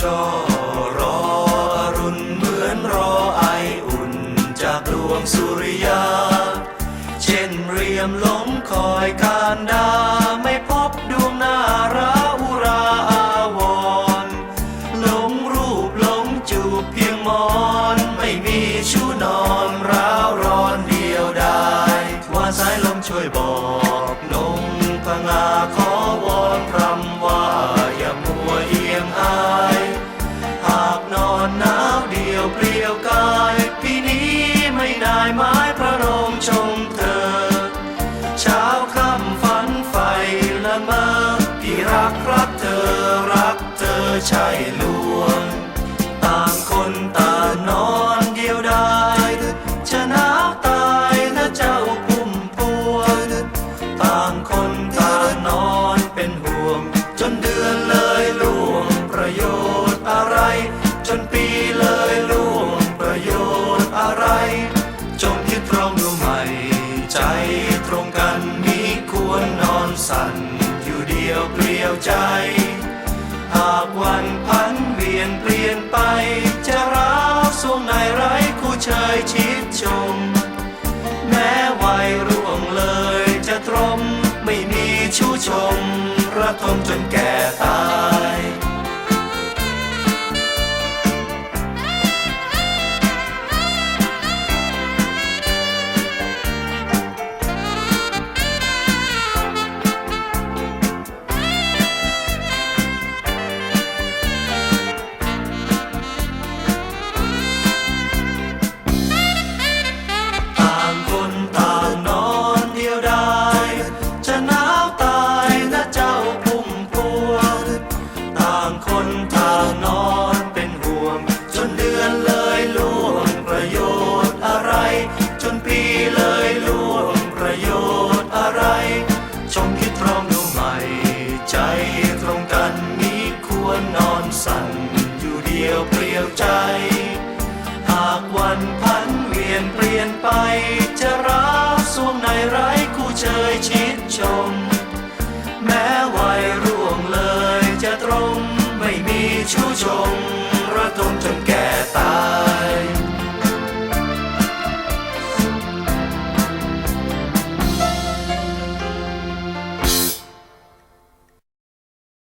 ช่อรออรุณเหมือนรอไออุ่นจากดวงสุริยา เช่นเรียมล้มคอยการดาไม่พอ มอพี่รักรักเธอรักเธอใช่ลวง ต่างคนต่างนอนเดียวดายจะหนาตายนะเจ้าพุ่มพวงต่างคนต่างนอนเป็นห่วง จนเดือนเลยล่วงประโยชน์อะไร จนปีเลยล่วงประโยชน์อะไร จงคิดตรองดูใหม่ ใจตรงกันมีควรนอนสั่น ยู่เดียวเปลี่ยวใจ หากวันพันเวียนเปลี่ยนไป จะร้าวสวงในไร้คู่เชยชิดชม แม้วัยร่วงเลยจะตรม ไม่มีชู้ชม ระทมจนแก่ตา วรนอนสั่นอยู่เดียวเปลี่ยวใจ หากวันพันเวียนเปลี่ยนไป จะรับสวงในไร้คู่เชยชิดชม